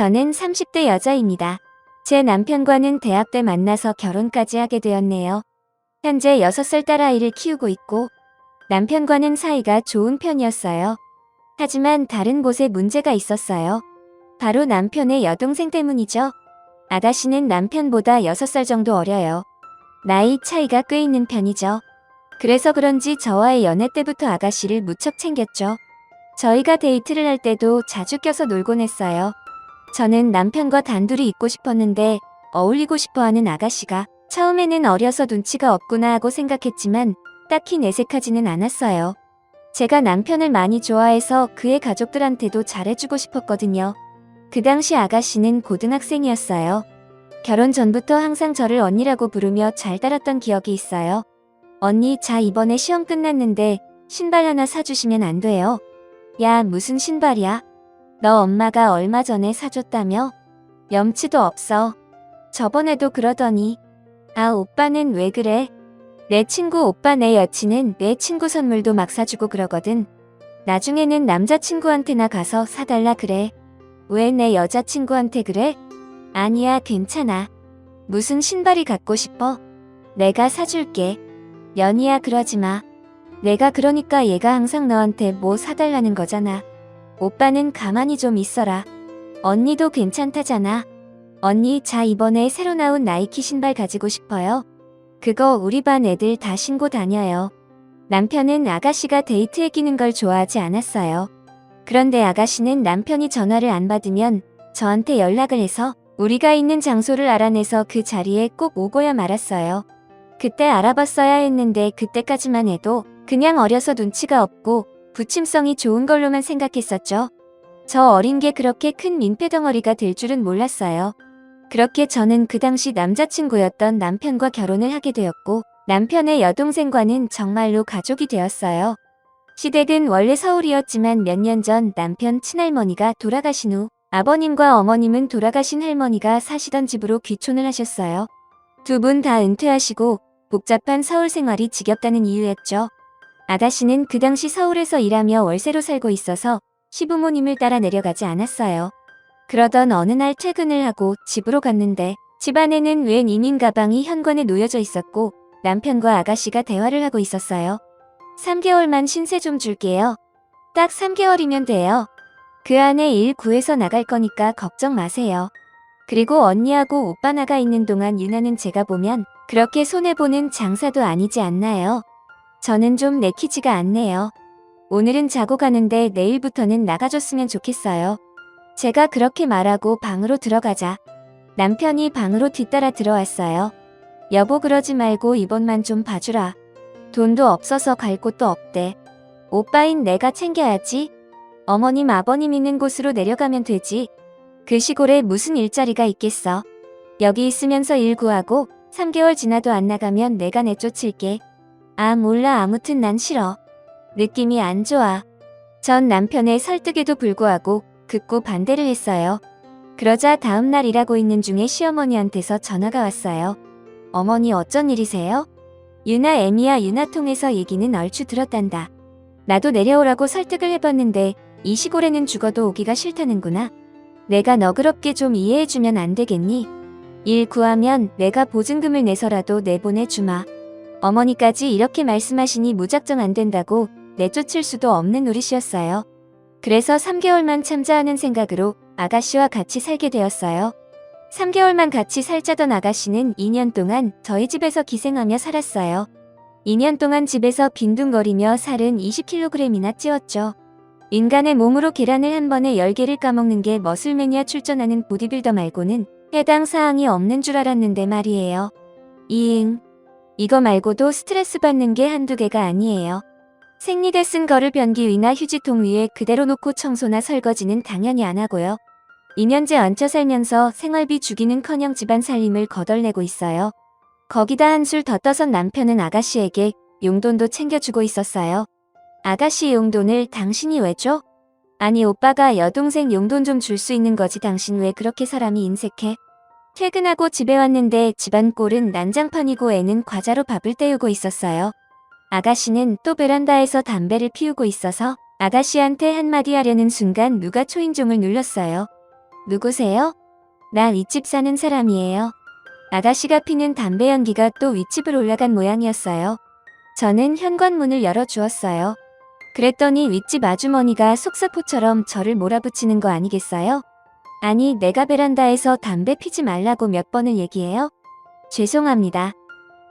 저는 30대 여자입니다. 제 남편과는 대학 때 만나서 결혼까지 하게 되었네요. 현재 6살 딸아이를 키우고 있고 남편과는 사이가 좋은 편이었어요. 하지만 다른 곳에 문제가 있었어요. 바로 남편의 여동생 때문이죠. 아가씨는 남편보다 6살 정도 어려요. 나이 차이가 꽤 있는 편이죠. 그래서 그런지 저와의 연애 때부터 아가씨를 무척 챙겼죠. 저희가 데이트를 할 때도 자주 껴서 놀곤 했어요. 저는 남편과 단둘이 있고 싶었는데 어울리고 싶어 하는 아가씨가 처음에는 어려서 눈치가 없구나 하고 생각했지만 딱히 내색하지는 않았어요. 제가 남편을 많이 좋아해서 그의 가족들한테도 잘해주고 싶었거든요. 그 당시 아가씨는 고등학생이었어요. 결혼 전부터 항상 저를 언니라고 부르며 잘 따랐던 기억이 있어요. 언니, 자, 이번에 시험 끝났는데 신발 하나 사주시면 안 돼요. 야, 무슨 신발이야? 너 엄마가 얼마 전에 사줬다며? 염치도 없어. 저번에도 그러더니. 아, 오빠는 왜 그래? 내 친구 오빠 내 여친은 내 친구 선물도 막 사주고 그러거든. 나중에는 남자친구한테나 가서 사달라 그래. 왜 내 여자친구한테 그래? 아니야, 괜찮아. 무슨 신발이 갖고 싶어? 내가 사줄게. 연희야, 그러지 마. 내가 그러니까 얘가 항상 너한테 뭐 사달라는 거잖아. 오빠는 가만히 좀 있어라. 언니도 괜찮다잖아. 언니, 자, 이번에 새로 나온 나이키 신발 가지고 싶어요. 그거 우리 반 애들 다 신고 다녀요. 남편은 아가씨가 데이트에 끼는 걸 좋아하지 않았어요. 그런데 아가씨는 남편이 전화를 안 받으면 저한테 연락을 해서 우리가 있는 장소를 알아내서 그 자리에 꼭 오고야 말았어요. 그때 알아봤어야 했는데 그때까지만 해도 그냥 어려서 눈치가 없고 부침성이 좋은 걸로만 생각했었죠. 저 어린 게 그렇게 큰 민폐 덩어리가 될 줄은 몰랐어요. 그렇게 저는 그 당시 남자친구였던 남편과 결혼을 하게 되었고 남편의 여동생과는 정말로 가족이 되었어요. 시댁은 원래 서울이었지만 몇 년 전 남편 친할머니가 돌아가신 후 아버님과 어머님은 돌아가신 할머니가 사시던 집으로 귀촌을 하셨어요. 두 분 다 은퇴하시고 복잡한 서울 생활이 지겹다는 이유였죠. 아가씨는 그 당시 서울에서 일하며 월세로 살고 있어서 시부모님을 따라 내려가지 않았어요. 그러던 어느 날 퇴근을 하고 집으로 갔는데 집안에는 웬 이민 가방이 현관에 놓여져 있었고 남편과 아가씨가 대화를 하고 있었어요. 3개월만 신세 좀 줄게요. 딱 3개월이면 돼요. 그 안에 일 구해서 나갈 거니까 걱정 마세요. 그리고 언니하고 오빠 나가 있는 동안 유나는 제가 보면 그렇게 손해보는 장사도 아니지 않나요? 저는 좀 내키지가 않네요. 오늘은 자고 가는데 내일부터는 나가줬으면 좋겠어요. 제가 그렇게 말하고 방으로 들어가자. 남편이 방으로 뒤따라 들어왔어요. 여보 그러지 말고 이번만 좀 봐주라. 돈도 없어서 갈 곳도 없대. 오빠인 내가 챙겨야지. 어머님 아버님 있는 곳으로 내려가면 되지. 그 시골에 무슨 일자리가 있겠어. 여기 있으면서 일 구하고 3개월 지나도 안 나가면 내가 내쫓을게. 아 몰라 아무튼 난 싫어. 느낌이 안 좋아. 전 남편의 설득에도 불구하고 극구 반대를 했어요. 그러자 다음날 일하고 있는 중에 시어머니한테서 전화가 왔어요. 어머니 어쩐 일이세요? 유나 애미야 유나 통해서 얘기는 얼추 들었단다. 나도 내려오라고 설득을 해봤는데 이 시골에는 죽어도 오기가 싫다는구나. 내가 너그럽게 좀 이해해주면 안 되겠니? 일 구하면 내가 보증금을 내서라도 내보내주마. 어머니까지 이렇게 말씀하시니 무작정 안 된다고 내쫓을 수도 없는 노릇이었어요. 그래서 3개월만 참자하는 생각으로 아가씨와 같이 살게 되었어요. 3개월만 같이 살자던 아가씨는 2년 동안 저희 집에서 기생하며 살았어요. 2년 동안 집에서 빈둥거리며 살은 20kg이나 찌웠죠. 인간의 몸으로 계란을 한 번에 10개를 까먹는 게 머슬매니아 출전하는 보디빌더 말고는 해당 사항이 없는 줄 알았는데 말이에요. 이응. 이거 말고도 스트레스 받는 게 한두 개가 아니에요. 생리대 쓴 거를 변기 위나 휴지통 위에 그대로 놓고 청소나 설거지는 당연히 안 하고요. 2년째 얹혀 살면서 생활비 주기는커녕 집안 살림을 거덜내고 있어요. 거기다 한술 더 떠선 남편은 아가씨에게 용돈도 챙겨주고 있었어요. 아가씨 용돈을 당신이 왜 줘? 아니 오빠가 여동생 용돈 좀 줄 수 있는 거지 당신 왜 그렇게 사람이 인색해? 퇴근하고 집에 왔는데 집안 꼴은 난장판이고 애는 과자로 밥을 때우고 있었어요. 아가씨는 또 베란다에서 담배를 피우고 있어서 아가씨한테 한마디 하려는 순간 누가 초인종을 눌렀어요. 누구세요? 나 윗집 사는 사람이에요. 아가씨가 피는 담배 연기가 또 윗집을 올라간 모양이었어요. 저는 현관문을 열어주었어요. 그랬더니 윗집 아주머니가 속사포처럼 저를 몰아붙이는 거 아니겠어요? 아니, 내가 베란다에서 담배 피지 말라고 몇 번을 얘기해요? 죄송합니다.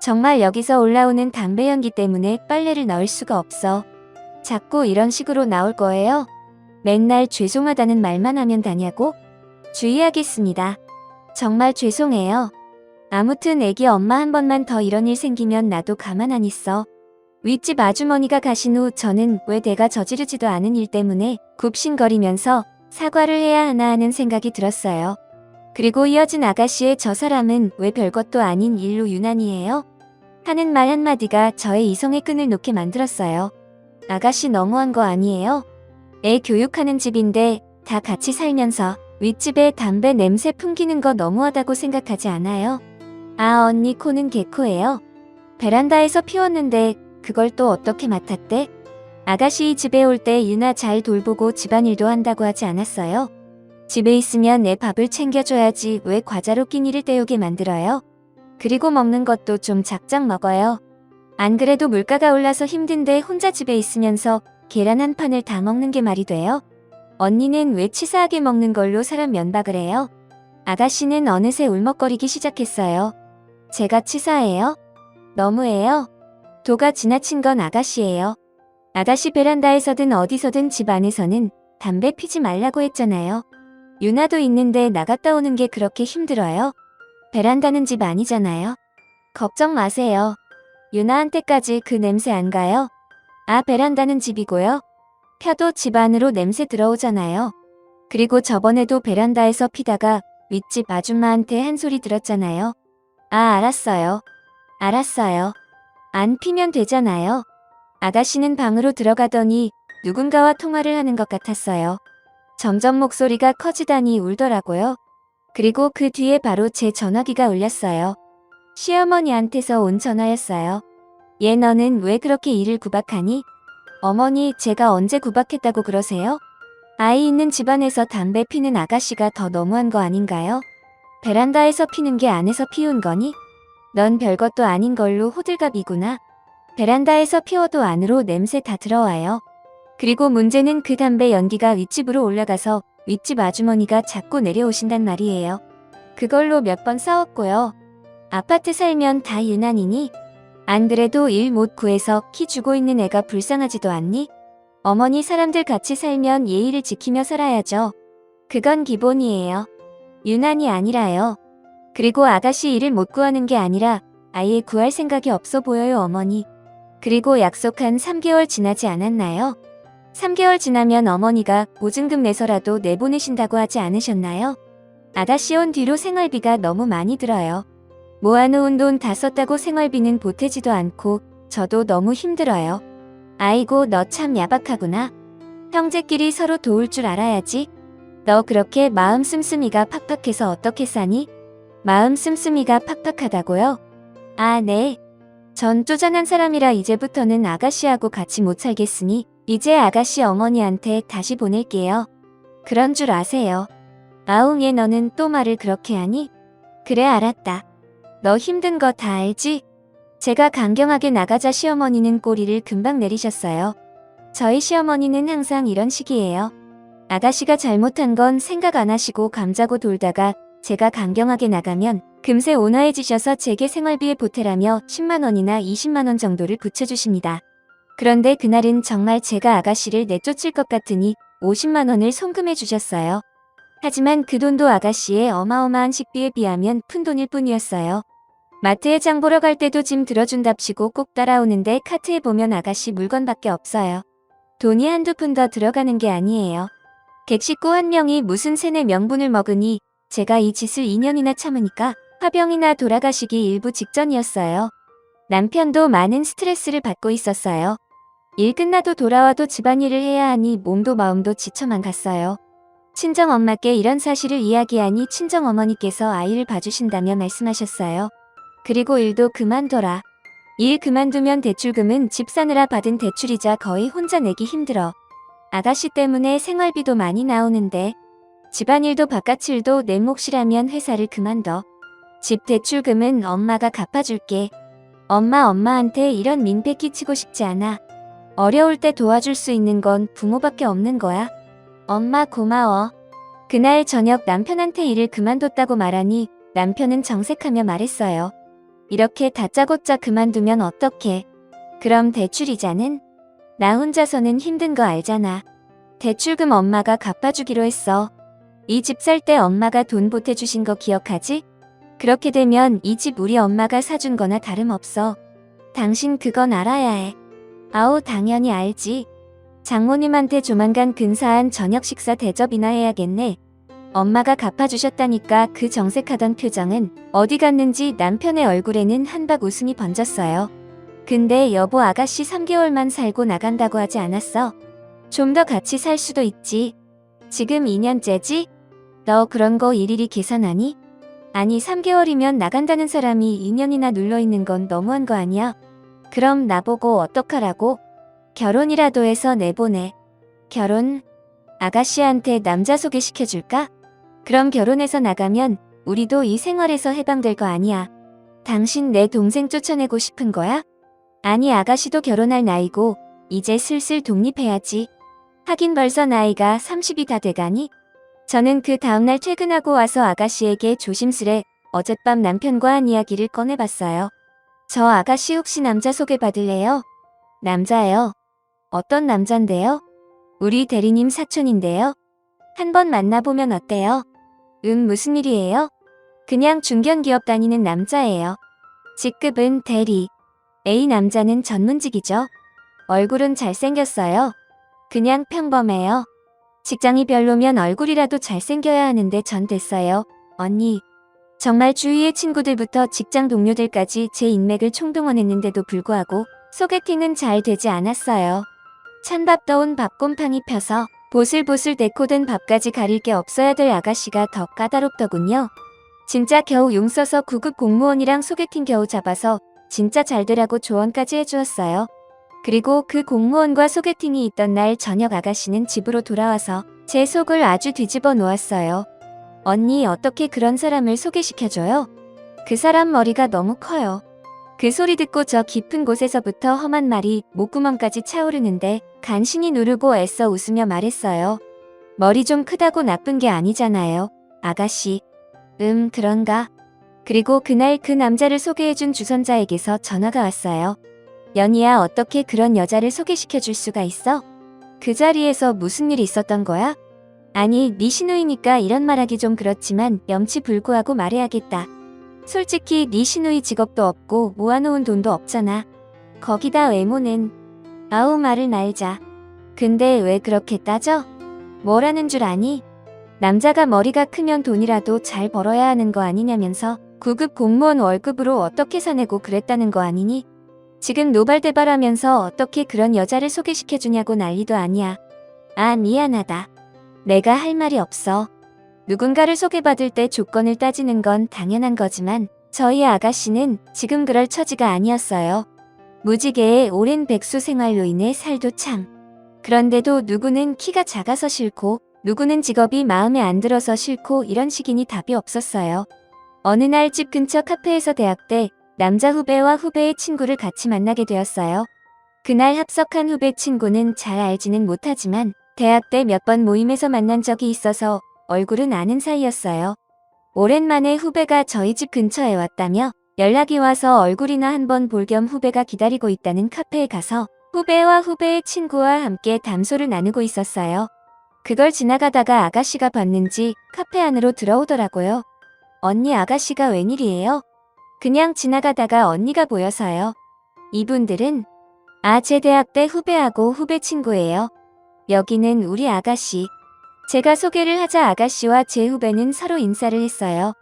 정말 여기서 올라오는 담배 연기 때문에 빨래를 넣을 수가 없어. 자꾸 이런 식으로 나올 거예요? 맨날 죄송하다는 말만 하면 다냐고? 주의하겠습니다. 정말 죄송해요. 아무튼 애기 엄마 한 번만 더 이런 일 생기면 나도 가만 안 있어. 윗집 아주머니가 가신 후 저는 왜 내가 저지르지도 않은 일 때문에 굽신거리면서 사과를 해야 하나 하는 생각이 들었어요. 그리고 이어진 아가씨의 저 사람은 왜 별것도 아닌 일로 유난이에요? 하는 말 한마디가 저의 이성의 끈을 놓게 만들었어요. 아가씨 너무한 거 아니에요? 애 교육하는 집인데 다 같이 살면서 윗집에 담배 냄새 풍기는 거 너무하다고 생각하지 않아요? 아 언니 코는 개코예요. 베란다에서 피웠는데 그걸 또 어떻게 맡았대? 아가씨 집에 올때 유나 잘 돌보고 집안일도 한다고 하지 않았어요? 집에 있으면 내 밥을 챙겨줘야지 왜 과자로 끼니를 때우게 만들어요? 그리고 먹는 것도 좀 작작 먹어요. 안 그래도 물가가 올라서 힘든데 혼자 집에 있으면서 계란 한 판을 다 먹는 게 말이 돼요? 언니는 왜 치사하게 먹는 걸로 사람 면박을 해요? 아가씨는 어느새 울먹거리기 시작했어요. 제가 치사해요? 너무해요? 도가 지나친 건 아가씨예요. 아가씨 베란다에서든 어디서든 집 안에서는 담배 피지 말라고 했잖아요. 유나도 있는데 나갔다 오는 게 그렇게 힘들어요? 베란다는 집 아니잖아요. 걱정 마세요. 유나한테까지 그 냄새 안 가요? 아, 베란다는 집이고요. 펴도 집 안으로 냄새 들어오잖아요. 그리고 저번에도 베란다에서 피다가 윗집 아줌마한테 한 소리 들었잖아요. 아, 알았어요. 알았어요. 안 피면 되잖아요. 아가씨는 방으로 들어가더니 누군가와 통화를 하는 것 같았어요. 점점 목소리가 커지다니 울더라고요. 그리고 그 뒤에 바로 제 전화기가 울렸어요. 시어머니한테서 온 전화였어요. 얘 너는 왜 그렇게 일을 구박하니? 어머니, 제가 언제 구박했다고 그러세요? 아이 있는 집안에서 담배 피는 아가씨가 더 너무한 거 아닌가요? 베란다에서 피는 게 안에서 피운 거니? 넌 별것도 아닌 걸로 호들갑이구나. 베란다에서 피워도 안으로 냄새 다 들어와요. 그리고 문제는 그 담배 연기가 윗집으로 올라가서 윗집 아주머니가 자꾸 내려오신단 말이에요. 그걸로 몇 번 싸웠고요. 아파트 살면 다 유난이니? 안 그래도 일 못 구해서 키 주고 있는 애가 불쌍하지도 않니? 어머니 사람들 같이 살면 예의를 지키며 살아야죠. 그건 기본이에요. 유난이 아니라요. 그리고 아가씨 일을 못 구하는 게 아니라 아예 구할 생각이 없어 보여요, 어머니. 그리고 약속한 3개월 지나지 않았나요? 3개월 지나면 어머니가 보증금 내서라도 내보내신다고 하지 않으셨나요? 아가씨 온 뒤로 생활비가 너무 많이 들어요. 모아놓은 돈 다 썼다고 생활비는 보태지도 않고 저도 너무 힘들어요. 아이고 너 참 야박하구나. 형제끼리 서로 도울 줄 알아야지. 너 그렇게 마음 씀씀이가 팍팍해서 어떻게 사니? 마음 씀씀이가 팍팍하다고요? 아 네. 전 쪼잔한 사람이라 이제부터는 아가씨하고 같이 못 살겠으니 이제 아가씨 어머니한테 다시 보낼게요. 그런 줄 아세요. 아웅 얘 너는 또 말을 그렇게 하니? 그래 알았다. 너 힘든 거 다 알지? 제가 강경하게 나가자 시어머니는 꼬리를 금방 내리셨어요. 저희 시어머니는 항상 이런 식이에요. 아가씨가 잘못한 건 생각 안 하시고 감자고 돌다가 제가 강경하게 나가면 금세 온화해지셔서 제게 생활비에 보태라며 10만원이나 20만원 정도를 붙여주십니다. 그런데 그날은 정말 제가 아가씨를 내쫓을 것 같으니 50만원을 송금해 주셨어요. 하지만 그 돈도 아가씨의 어마어마한 식비에 비하면 푼 돈일 뿐이었어요. 마트에 장 보러 갈 때도 짐 들어준답시고 꼭 따라오는데 카트에 보면 아가씨 물건밖에 없어요. 돈이 한두 푼 더 들어가는 게 아니에요. 객식구 한 명이 무슨 세네 명분을 먹으니 제가 이 짓을 2년이나 참으니까 화병이나 돌아가시기 일부 직전이었어요. 남편도 많은 스트레스를 받고 있었어요. 일 끝나도 돌아와도 집안일을 해야 하니 몸도 마음도 지쳐만 갔어요. 친정엄마께 이런 사실을 이야기하니 친정어머니께서 아이를 봐주신다며 말씀하셨어요. 그리고 일도 그만둬라. 일 그만두면 대출금은 집 사느라 받은 대출이자 거의 혼자 내기 힘들어. 아가씨 때문에 생활비도 많이 나오는데 집안일도 바깥일도 내 몫이라면 회사를 그만둬. 집 대출금은 엄마가 갚아줄게. 엄마 엄마한테 이런 민폐 끼치고 싶지 않아. 어려울 때 도와줄 수 있는 건 부모밖에 없는 거야. 엄마 고마워. 그날 저녁 남편한테 일을 그만뒀다고 말하니 남편은 정색하며 말했어요. 이렇게 다짜고짜 그만두면 어떡해. 그럼 대출 이자는? 나 혼자서는 힘든 거 알잖아. 대출금 엄마가 갚아주기로 했어. 이 집 살 때 엄마가 돈 보태주신 거 기억하지? 그렇게 되면 이 집 우리 엄마가 사준 거나 다름없어. 당신 그건 알아야 해. 아우, 당연히 알지. 장모님한테 조만간 근사한 저녁 식사 대접이나 해야겠네. 엄마가 갚아주셨다니까 그 정색하던 표정은 어디 갔는지 남편의 얼굴에는 한박 웃음이 번졌어요. 근데 여보 아가씨 3개월만 살고 나간다고 하지 않았어? 좀 더 같이 살 수도 있지. 지금 2년째지? 너 그런 거 일일이 계산하니? 아니 3개월이면 나간다는 사람이 2년이나 눌러있는 건 너무한 거 아니야? 그럼 나보고 어떡하라고? 결혼이라도 해서 내보내. 결혼? 아가씨한테 남자 소개시켜줄까? 그럼 결혼해서 나가면 우리도 이 생활에서 해방될 거 아니야. 당신 내 동생 쫓아내고 싶은 거야? 아니 아가씨도 결혼할 나이고 이제 슬슬 독립해야지. 하긴 벌써 나이가 30이 다 돼가니? 저는 그 다음날 퇴근하고 와서 아가씨에게 조심스레 어젯밤 남편과 한 이야기를 꺼내봤어요. 저 아가씨 혹시 남자 소개받을래요? 남자예요. 어떤 남잔데요? 우리 대리님 사촌인데요. 한번 만나보면 어때요? 음, 무슨 일이에요? 그냥 중견기업 다니는 남자예요. 직급은 대리. A 남자는 전문직이죠. 얼굴은 잘생겼어요. 그냥 평범해요. 직장이 별로면 얼굴이라도 잘생겨야 하는데 전 됐어요. 언니. 정말 주위의 친구들부터 직장 동료들까지 제 인맥을 총동원했는데도 불구하고 소개팅은 잘 되지 않았어요. 찬밥 더운 밥곰팡이 펴서 보슬보슬 데코된 밥까지 가릴 게 없어야 될 아가씨가 더 까다롭더군요. 진짜 겨우 용 써서 구급 공무원이랑 소개팅 겨우 잡아서 진짜 잘 되라고 조언까지 해주었어요. 그리고 그 공무원과 소개팅이 있던 날 저녁 아가씨는 집으로 돌아와서 제 속을 아주 뒤집어 놓았어요. 언니 어떻게 그런 사람을 소개시켜줘요? 그 사람 머리가 너무 커요. 그 소리 듣고 저 깊은 곳에서부터 험한 말이 목구멍까지 차오르는데 간신히 누르고 애써 웃으며 말했어요. 머리 좀 크다고 나쁜 게 아니잖아요. 아가씨. 음, 그런가? 그리고 그날 그 남자를 소개해준 주선자에게서 전화가 왔어요. 연희야 어떻게 그런 여자를 소개시켜 줄 수가 있어? 그 자리에서 무슨 일이 있었던 거야? 아니, 네 시누이니까 이런 말하기 좀 그렇지만 염치 불구하고 말해야겠다. 솔직히 네 시누이 직업도 없고 모아놓은 돈도 없잖아. 거기다 외모는 아우 말을 날자. 근데 왜 그렇게 따져? 뭐라는 줄 아니? 남자가 머리가 크면 돈이라도 잘 벌어야 하는 거 아니냐면서 9급 공무원 월급으로 어떻게 사내고 그랬다는 거 아니니? 지금 노발대발하면서 어떻게 그런 여자를 소개시켜주냐고 난리도 아니야. 아 미안하다. 내가 할 말이 없어. 누군가를 소개받을 때 조건을 따지는 건 당연한 거지만 저희 아가씨는 지금 그럴 처지가 아니었어요. 무지개의 오랜 백수 생활로 인해 살도 참. 그런데도 누구는 키가 작아서 싫고 누구는 직업이 마음에 안 들어서 싫고 이런 식이니 답이 없었어요. 어느 날 집 근처 카페에서 대학 때 남자 후배와 후배의 친구를 같이 만나게 되었어요. 그날 합석한 후배 친구는 잘 알지는 못하지만 대학 때 몇 번 모임에서 만난 적이 있어서 얼굴은 아는 사이였어요. 오랜만에 후배가 저희 집 근처에 왔다며 연락이 와서 얼굴이나 한번 볼 겸 후배가 기다리고 있다는 카페에 가서 후배와 후배의 친구와 함께 담소를 나누고 있었어요. 그걸 지나가다가 아가씨가 봤는지 카페 안으로 들어오더라고요. 언니 아가씨가 웬일이에요? 그냥 지나가다가 언니가 보여서요. 이분들은 아, 제 대학 때 후배하고 후배 친구예요. 여기는 우리 아가씨. 제가 소개를 하자 아가씨와 제 후배는 서로 인사를 했어요.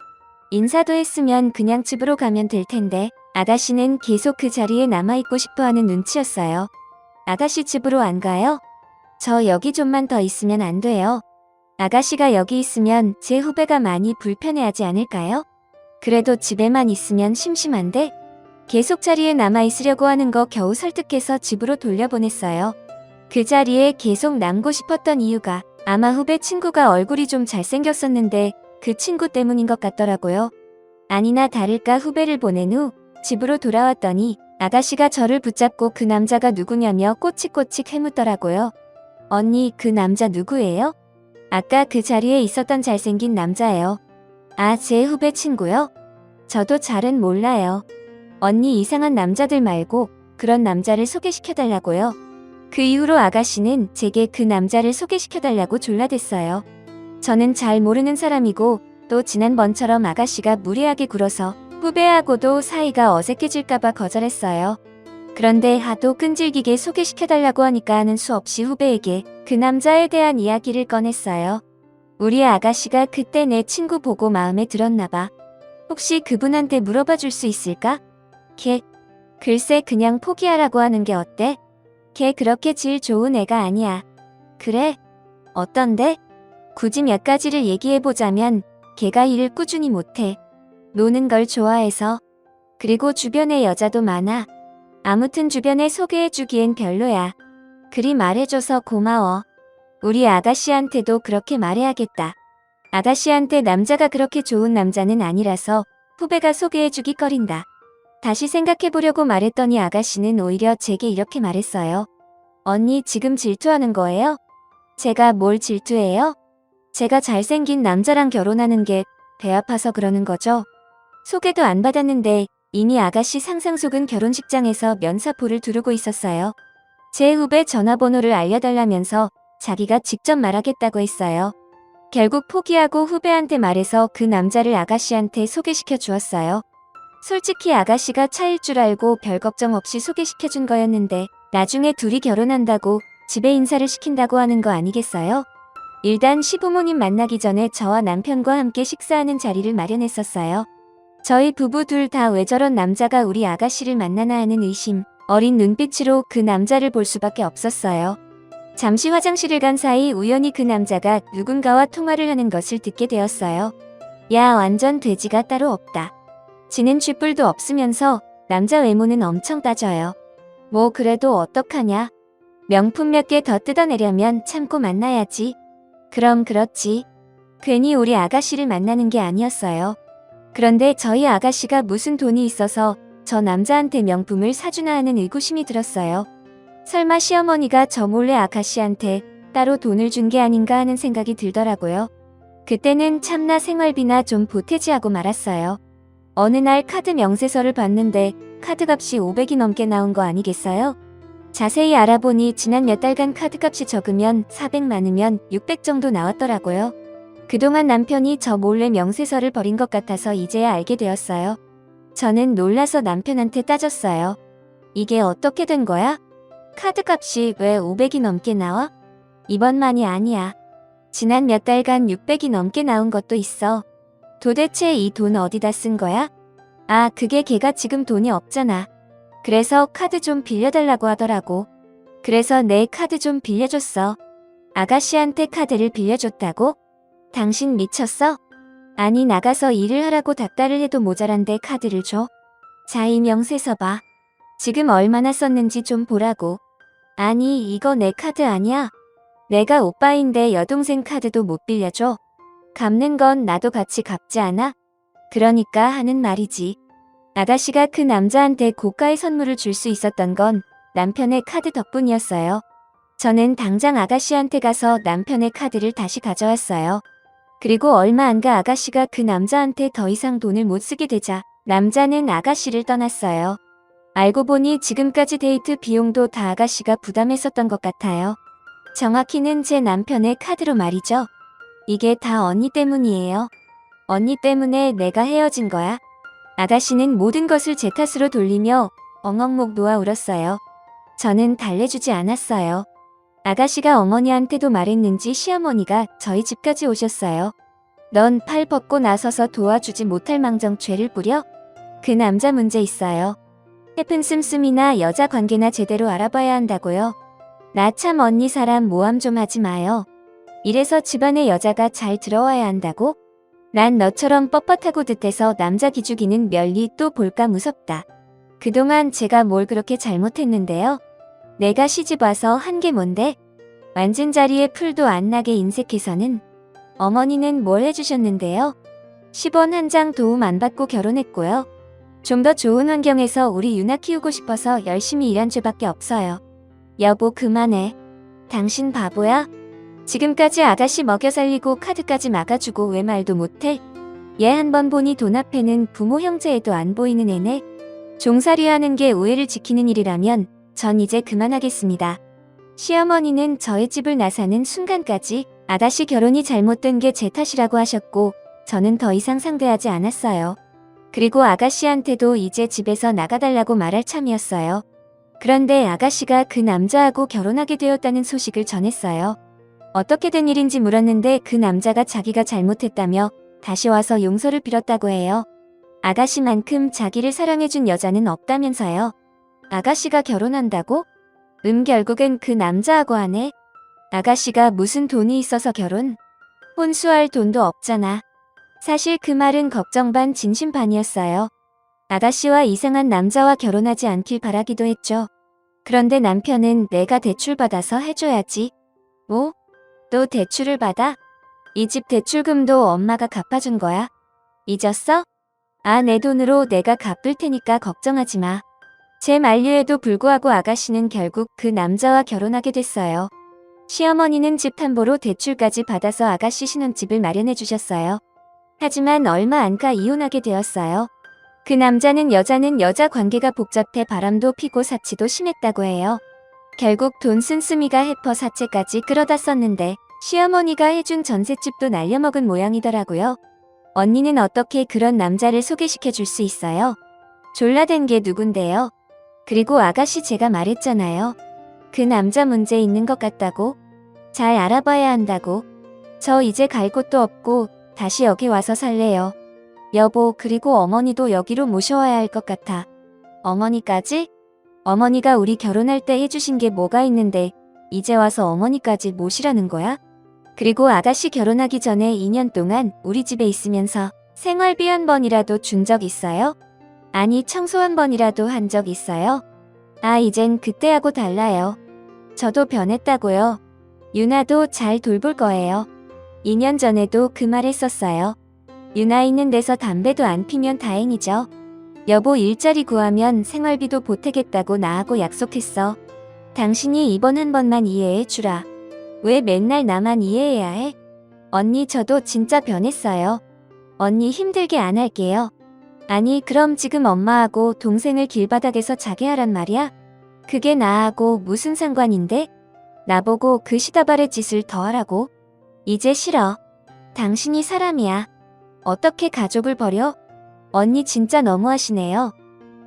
인사도 했으면 그냥 집으로 가면 될 텐데 아가씨는 계속 그 자리에 남아있고 싶어 하는 눈치였어요. 아가씨 집으로 안 가요? 저 여기 좀만 더 있으면 안 돼요. 아가씨가 여기 있으면 제 후배가 많이 불편해하지 않을까요? 그래도 집에만 있으면 심심한데? 계속 자리에 남아있으려고 하는 거 겨우 설득해서 집으로 돌려보냈어요. 그 자리에 계속 남고 싶었던 이유가 아마 후배 친구가 얼굴이 좀 잘생겼었는데 그 친구 때문인 것 같더라고요. 아니나 다를까 후배를 보낸 후 집으로 돌아왔더니 아가씨가 저를 붙잡고 그 남자가 누구냐며 꼬치꼬치 캐묻더라고요. 언니, 그 남자 누구예요? 아까 그 자리에 있었던 잘생긴 남자예요. 아, 제 후배 친구요? 저도 잘은 몰라요. 언니 이상한 남자들 말고 그런 남자를 소개시켜달라고요. 그 이후로 아가씨는 제게 그 남자를 소개시켜달라고 졸라댔어요. 저는 잘 모르는 사람이고 또 지난번처럼 아가씨가 무례하게 굴어서 후배하고도 사이가 어색해질까봐 거절했어요. 그런데 하도 끈질기게 소개시켜달라고 하니까 하는 수 없이 후배에게 그 남자에 대한 이야기를 꺼냈어요. 우리 아가씨가 그때 내 친구 보고 마음에 들었나봐. 혹시 그분한테 물어봐 줄 수 있을까? 걔, 글쎄 그냥 포기하라고 하는 게 어때? 걔 그렇게 질 좋은 애가 아니야. 그래? 어떤데? 굳이 몇 가지를 얘기해보자면 걔가 일을 꾸준히 못해. 노는 걸 좋아해서. 그리고 주변에 여자도 많아. 아무튼 주변에 소개해주기엔 별로야. 그리 말해줘서 고마워. 우리 아가씨한테도 그렇게 말해야겠다. 아가씨한테 남자가 그렇게 좋은 남자는 아니라서 후배가 소개해주기 꺼린다. 다시 생각해보려고 말했더니 아가씨는 오히려 제게 이렇게 말했어요. 언니 지금 질투하는 거예요? 제가 뭘 질투해요? 제가 잘생긴 남자랑 결혼하는 게 배 아파서 그러는 거죠? 소개도 안 받았는데 이미 아가씨 상상 속은 결혼식장에서 면사포를 두르고 있었어요. 제 후배 전화번호를 알려달라면서 자기가 직접 말하겠다고 했어요. 결국 포기하고 후배한테 말해서 그 남자를 아가씨한테 소개시켜 주었어요. 솔직히 아가씨가 차일 줄 알고 별 걱정 없이 소개시켜 준 거였는데 나중에 둘이 결혼한다고 집에 인사를 시킨다고 하는 거 아니겠어요? 일단 시부모님 만나기 전에 저와 남편과 함께 식사하는 자리를 마련했었어요. 저희 부부 둘 다 왜 저런 남자가 우리 아가씨를 만나나 하는 의심, 어린 눈빛으로 그 남자를 볼 수밖에 없었어요. 잠시 화장실을 간 사이 우연히 그 남자가 누군가와 통화를 하는 것을 듣게 되었어요. 야, 완전 돼지가 따로 없다. 지는 쥐뿔도 없으면서 남자 외모는 엄청 따져요. 뭐 그래도 어떡하냐. 명품 몇 개 더 뜯어내려면 참고 만나야지. 그럼 그렇지. 괜히 우리 아가씨를 만나는 게 아니었어요. 그런데 저희 아가씨가 무슨 돈이 있어서 저 남자한테 명품을 사주나 하는 의구심이 들었어요. 설마 시어머니가 저 몰래 아가씨한테 따로 돈을 준 게 아닌가 하는 생각이 들더라고요. 그때는 참나 생활비나 좀 보태지 하고 말았어요. 어느 날 카드 명세서를 봤는데 카드값이 500이 넘게 나온 거 아니겠어요? 자세히 알아보니 지난 몇 달간 카드값이 적으면 400 많으면 600 정도 나왔더라고요. 그동안 남편이 저 몰래 명세서를 버린 것 같아서 이제야 알게 되었어요. 저는 놀라서 남편한테 따졌어요. 이게 어떻게 된 거야? 카드값이 왜 500이 넘게 나와? 이번만이 아니야. 지난 몇 달간 600이 넘게 나온 것도 있어. 도대체 이 돈 어디다 쓴 거야? 아, 그게 걔가 지금 돈이 없잖아. 그래서 카드 좀 빌려달라고 하더라고. 그래서 내 카드 좀 빌려줬어. 아가씨한테 카드를 빌려줬다고? 당신 미쳤어? 아니 나가서 일을 하라고 닥달을 해도 모자란데 카드를 줘. 자, 이 명 세서 봐. 지금 얼마나 썼는지 좀 보라고. 아니, 이거 내 카드 아니야. 내가 오빠인데 여동생 카드도 못 빌려줘. 갚는 건 나도 같이 갚지 않아? 그러니까 하는 말이지. 아가씨가 그 남자한테 고가의 선물을 줄 수 있었던 건 남편의 카드 덕분이었어요. 저는 당장 아가씨한테 가서 남편의 카드를 다시 가져왔어요. 그리고 얼마 안 가 아가씨가 그 남자한테 더 이상 돈을 못 쓰게 되자 남자는 아가씨를 떠났어요. 알고 보니 지금까지 데이트 비용도 다 아가씨가 부담했었던 것 같아요. 정확히는 제 남편의 카드로 말이죠. 이게 다 언니 때문이에요. 언니 때문에 내가 헤어진 거야. 아가씨는 모든 것을 제 탓으로 돌리며 엉엉목 놓아 울었어요. 저는 달래주지 않았어요. 아가씨가 어머니한테도 말했는지 시어머니가 저희 집까지 오셨어요. 넌 팔 벗고 나서서 도와주지 못할 망정 죄를 부려? 그 남자 문제 있어요. 해픈 씀씀이나 여자 관계나 제대로 알아봐야 한다고요. 나 참 언니 사람 모함 좀 하지 마요. 이래서 집안에 여자가 잘 들어와야 한다고? 난 너처럼 뻣뻣하고 듯해서 남자 기죽이는 멸리 또 볼까 무섭다. 그동안 제가 뭘 그렇게 잘못했는데요? 내가 시집 와서 한 게 뭔데? 앉은 자리에 풀도 안 나게 인색해서는 어머니는 뭘 해주셨는데요? 10원 한 장 도움 안 받고 결혼했고요. 좀 더 좋은 환경에서 우리 유나 키우고 싶어서 열심히 일한 죄밖에 없어요. 여보 그만해. 당신 바보야? 지금까지 아가씨 먹여 살리고 카드까지 막아주고 왜 말도 못해? 얘 한 번 보니 돈 앞에는 부모 형제에도 안 보이는 애네. 종살이 하는 게 우애를 지키는 일이라면 전 이제 그만하겠습니다. 시어머니는 저의 집을 나사는 순간까지 아가씨 결혼이 잘못된 게 제 탓이라고 하셨고 저는 더 이상 상대하지 않았어요. 그리고 아가씨한테도 이제 집에서 나가달라고 말할 참이었어요. 그런데 아가씨가 그 남자하고 결혼하게 되었다는 소식을 전했어요. 어떻게 된 일인지 물었는데 그 남자가 자기가 잘못했다며 다시 와서 용서를 빌었다고 해요. 아가씨만큼 자기를 사랑해준 여자는 없다면서요. 아가씨가 결혼한다고? 음 결국엔 그 남자하고 하네. 아가씨가 무슨 돈이 있어서 결혼? 혼수할 돈도 없잖아. 사실 그 말은 걱정 반 진심 반이었어요. 아가씨와 이상한 남자와 결혼하지 않길 바라기도 했죠. 그런데 남편은 내가 대출 받아서 해줘야지. 뭐? 또 대출을 받아? 이 집 대출금도 엄마가 갚아준 거야. 잊었어? 아, 내 돈으로 내가 갚을 테니까 걱정하지 마. 제 만류에도 불구하고 아가씨는 결국 그 남자와 결혼하게 됐어요. 시어머니는 집 탐보로 대출까지 받아서 아가씨 신혼집을 마련해 주셨어요. 하지만 얼마 안가 이혼하게 되었어요. 그 남자는 여자는 여자 관계가 복잡해 바람도 피고 사치도 심했다고 해요. 결국 돈 쓴쓰미가 해퍼 사채까지 끌어다 썼는데 시어머니가 해준 전셋집도 날려먹은 모양이더라고요. 언니는 어떻게 그런 남자를 소개시켜 줄 수 있어요? 졸라댄 게 누군데요? 그리고 아가씨 제가 말했잖아요. 그 남자 문제 있는 것 같다고? 잘 알아봐야 한다고. 저 이제 갈 곳도 없고 다시 여기 와서 살래요. 여보, 그리고 어머니도 여기로 모셔와야 할 것 같아. 어머니까지? 어머니가 우리 결혼할 때 해주신 게 뭐가 있는데 이제 와서 어머니까지 모시라는 거야? 그리고 아가씨 결혼하기 전에 2년 동안 우리 집에 있으면서 생활비 한 번이라도 준 적 있어요? 아니 청소 한 번이라도 한 적 있어요? 아 이젠 그때하고 달라요. 저도 변했다고요. 유나도 잘 돌볼 거예요. 2년 전에도 그 말 했었어요. 유나 있는 데서 담배도 안 피면 다행이죠. 여보 일자리 구하면 생활비도 보태겠다고 나하고 약속했어. 당신이 이번 한 번만 이해해 주라. 왜 맨날 나만 이해해야 해? 언니 저도 진짜 변했어요. 언니 힘들게 안 할게요. 아니 그럼 지금 엄마하고 동생을 길바닥에서 자게 하란 말이야? 그게 나하고 무슨 상관인데? 나보고 그 시다발의 짓을 더 하라고? 이제 싫어. 당신이 사람이야. 어떻게 가족을 버려? 언니 진짜 너무하시네요.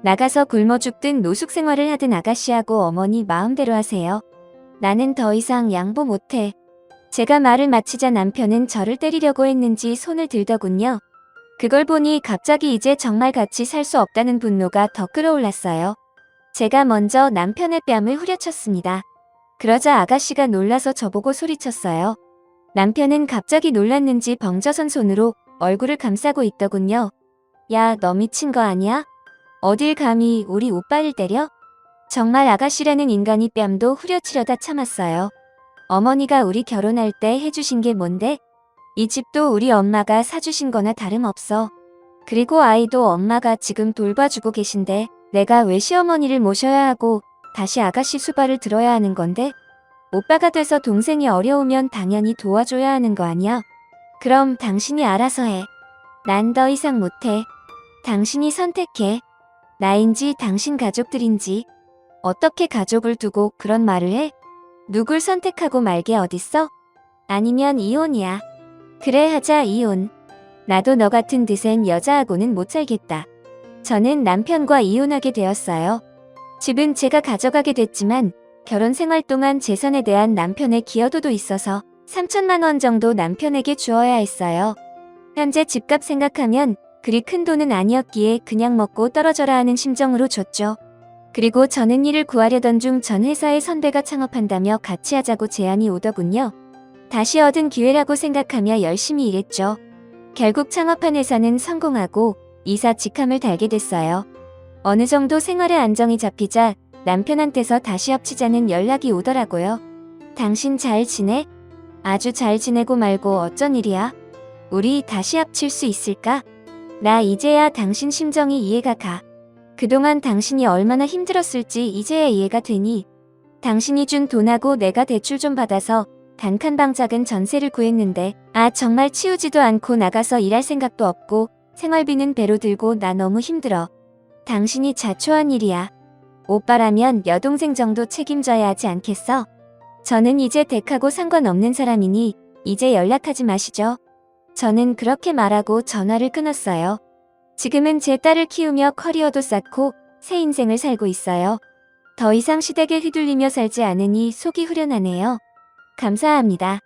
나가서 굶어 죽든 노숙 생활을 하든 아가씨하고 어머니 마음대로 하세요. 나는 더 이상 양보 못해. 제가 말을 마치자 남편은 저를 때리려고 했는지 손을 들더군요. 그걸 보니 갑자기 이제 정말 같이 살 수 없다는 분노가 더 끌어올랐어요. 제가 먼저 남편의 뺨을 후려쳤습니다. 그러자 아가씨가 놀라서 저보고 소리쳤어요. 남편은 갑자기 놀랐는지 벙저선 손으로 얼굴을 감싸고 있더군요. 야, 너 미친 거 아니야? 어딜 감히 우리 오빠를 때려? 정말 아가씨라는 인간이 뺨도 후려치려다 참았어요. 어머니가 우리 결혼할 때 해주신 게 뭔데? 이 집도 우리 엄마가 사주신 거나 다름없어. 그리고 아이도 엄마가 지금 돌봐주고 계신데 내가 왜 시어머니를 모셔야 하고 다시 아가씨 수발을 들어야 하는 건데? 오빠가 돼서 동생이 어려우면 당연히 도와줘야 하는 거 아니야? 그럼 당신이 알아서 해. 난 더 이상 못해. 당신이 선택해. 나인지 당신 가족들인지. 어떻게 가족을 두고 그런 말을 해? 누굴 선택하고 말게 어딨어? 아니면 이혼이야. 그래 하자 이혼. 나도 너 같은 드센 여자하고는 못 살겠다. 저는 남편과 이혼하게 되었어요. 집은 제가 가져가게 됐지만 결혼 생활 동안 재산에 대한 남편의 기여도도 있어서 3천만 원 정도 남편에게 주어야 했어요. 현재 집값 생각하면 그리 큰 돈은 아니었기에 그냥 먹고 떨어져라 하는 심정으로 줬죠. 그리고 저는 일을 구하려던 중 전 회사의 선배가 창업한다며 같이 하자고 제안이 오더군요. 다시 얻은 기회라고 생각하며 열심히 일했죠. 결국 창업한 회사는 성공하고 이사 직함을 달게 됐어요. 어느 정도 생활의 안정이 잡히자 남편한테서 다시 합치자는 연락이 오더라고요. 당신 잘 지내? 아주 잘 지내고 말고 어쩐 일이야? 우리 다시 합칠 수 있을까? 나 이제야 당신 심정이 이해가 가. 그동안 당신이 얼마나 힘들었을지 이제야 이해가 되니. 당신이 준 돈하고 내가 대출 좀 받아서 단칸방 작은 전세를 구했는데 아 정말 치우지도 않고 나가서 일할 생각도 없고 생활비는 배로 들고 나 너무 힘들어. 당신이 자초한 일이야. 오빠라면 여동생 정도 책임져야 하지 않겠어? 저는 이제 댁하고 상관없는 사람이니 이제 연락하지 마시죠. 저는 그렇게 말하고 전화를 끊었어요. 지금은 제 딸을 키우며 커리어도 쌓고 새 인생을 살고 있어요. 더 이상 시댁에 휘둘리며 살지 않으니 속이 후련하네요. 감사합니다.